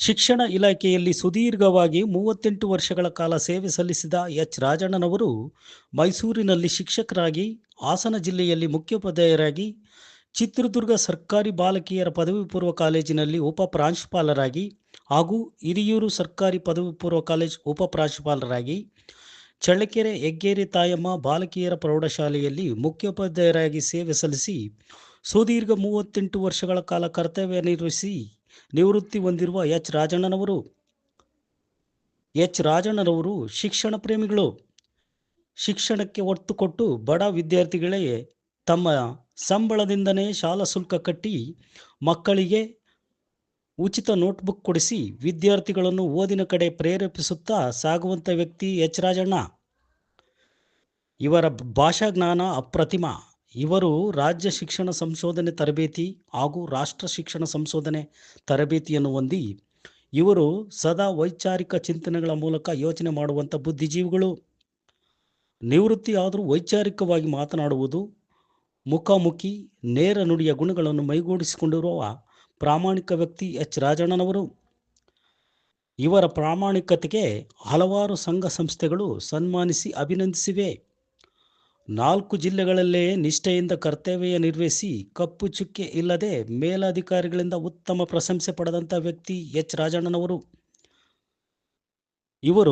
ಶಿಕ್ಷಣ ಇಲಾಖೆಯಲ್ಲಿ ಸುದೀರ್ಘವಾಗಿ ಮೂವತ್ತೆಂಟು ವರ್ಷಗಳ ಕಾಲ ಸೇವೆ ಸಲ್ಲಿಸಿದ ಎಚ್. ರಾಜಣ್ಣನವರು ಮೈಸೂರಿನಲ್ಲಿ ಶಿಕ್ಷಕರಾಗಿ, ಹಾಸನ ಜಿಲ್ಲೆಯಲ್ಲಿ ಮುಖ್ಯೋಪಾಧ್ಯಾಯರಾಗಿ, ಚಿತ್ರದುರ್ಗ ಸರ್ಕಾರಿ ಬಾಲಕಿಯರ ಪದವಿ ಪೂರ್ವ ಕಾಲೇಜಿನಲ್ಲಿ ಉಪ ಪ್ರಾಂಶುಪಾಲರಾಗಿ ಹಾಗೂ ಹಿರಿಯೂರು ಸರ್ಕಾರಿ ಪದವಿ ಪೂರ್ವ ಕಾಲೇಜ್ ಉಪ ಪ್ರಾಂಶುಪಾಲರಾಗಿ, ಚಳ್ಳಕೆರೆ ಹೆಗ್ಗೇರಿ ತಾಯಮ್ಮ ಬಾಲಕಿಯರ ಪ್ರೌಢಶಾಲೆಯಲ್ಲಿ ಮುಖ್ಯೋಪಾಧ್ಯಾಯರಾಗಿ ಸೇವೆ ಸಲ್ಲಿಸಿ ಸುದೀರ್ಘ ಮೂವತ್ತೆಂಟು ವರ್ಷಗಳ ಕಾಲ ಕರ್ತವ್ಯ ನಿರ್ವಹಿಸಿ ನಿವೃತ್ತಿ ಹೊಂದಿರುವ ಎಚ್. ರಾಜಣ್ಣನವರು ಎಚ್. ರಾಜಣ್ಣನವರು ಶಿಕ್ಷಣ ಪ್ರೇಮಿಗಳು. ಶಿಕ್ಷಣಕ್ಕೆ ಒತ್ತು ಕೊಟ್ಟು ಬಡ ವಿದ್ಯಾರ್ಥಿಗಳಿಗೆ ತಮ್ಮ ಸಂಬಳದಿಂದನೇ ಶಾಲಾ ಶುಲ್ಕ ಕಟ್ಟಿ ಮಕ್ಕಳಿಗೆ ಉಚಿತ ನೋಟ್ಬುಕ್ ಕೊಡಿಸಿ ವಿದ್ಯಾರ್ಥಿಗಳನ್ನು ಓದಿನ ಕಡೆ ಪ್ರೇರೇಪಿಸುತ್ತಾ ಸಾಗುವಂಥ ವ್ಯಕ್ತಿ ಎಚ್. ರಾಜಣ್ಣ. ಇವರ ಭಾಷಾ ಜ್ಞಾನ ಅಪ್ರತಿಮ. ಇವರು ರಾಜ್ಯ ಶಿಕ್ಷಣ ಸಂಶೋಧನೆ ತರಬೇತಿ ಹಾಗೂ ರಾಷ್ಟ್ರ ಶಿಕ್ಷಣ ಸಂಶೋಧನೆ ತರಬೇತಿಯನ್ನು ಹೊಂದಿ ಇವರು ಸದಾ ವೈಚಾರಿಕ ಚಿಂತನೆಗಳ ಮೂಲಕ ಯೋಚನೆ ಮಾಡುವಂಥ ಬುದ್ಧಿಜೀವಿಗಳು. ನಿವೃತ್ತಿ ಆದರೂ ವೈಚಾರಿಕವಾಗಿ ಮಾತನಾಡುವುದು ಮುಖಾಮುಖಿ ನೇರ ನುಡಿಯ ಗುಣಗಳನ್ನು ಮೈಗೂಡಿಸಿಕೊಂಡಿರುವ ಪ್ರಾಮಾಣಿಕ ವ್ಯಕ್ತಿ ಎಚ್. ರಾಜಣ್ಣನವರು. ಇವರ ಪ್ರಾಮಾಣಿಕತೆಗೆ ಹಲವಾರು ಸಂಘ ಸಂಸ್ಥೆಗಳು ಸನ್ಮಾನಿಸಿ ಅಭಿನಂದಿಸಿವೆ. ನಾಲ್ಕು ಜಿಲ್ಲೆಗಳಲ್ಲೇ ನಿಷ್ಠೆಯಿಂದ ಕರ್ತವ್ಯ ನಿರ್ವಹಿಸಿ ಕಪ್ಪು ಚುಕ್ಕೆ ಇಲ್ಲದೆ ಮೇಲಧಿಕಾರಿಗಳಿಂದ ಉತ್ತಮ ಪ್ರಶಂಸೆ ಪಡೆದಂಥ ವ್ಯಕ್ತಿ ಎಚ್ ರಾಜಣ್ಣನವರು. ಇವರು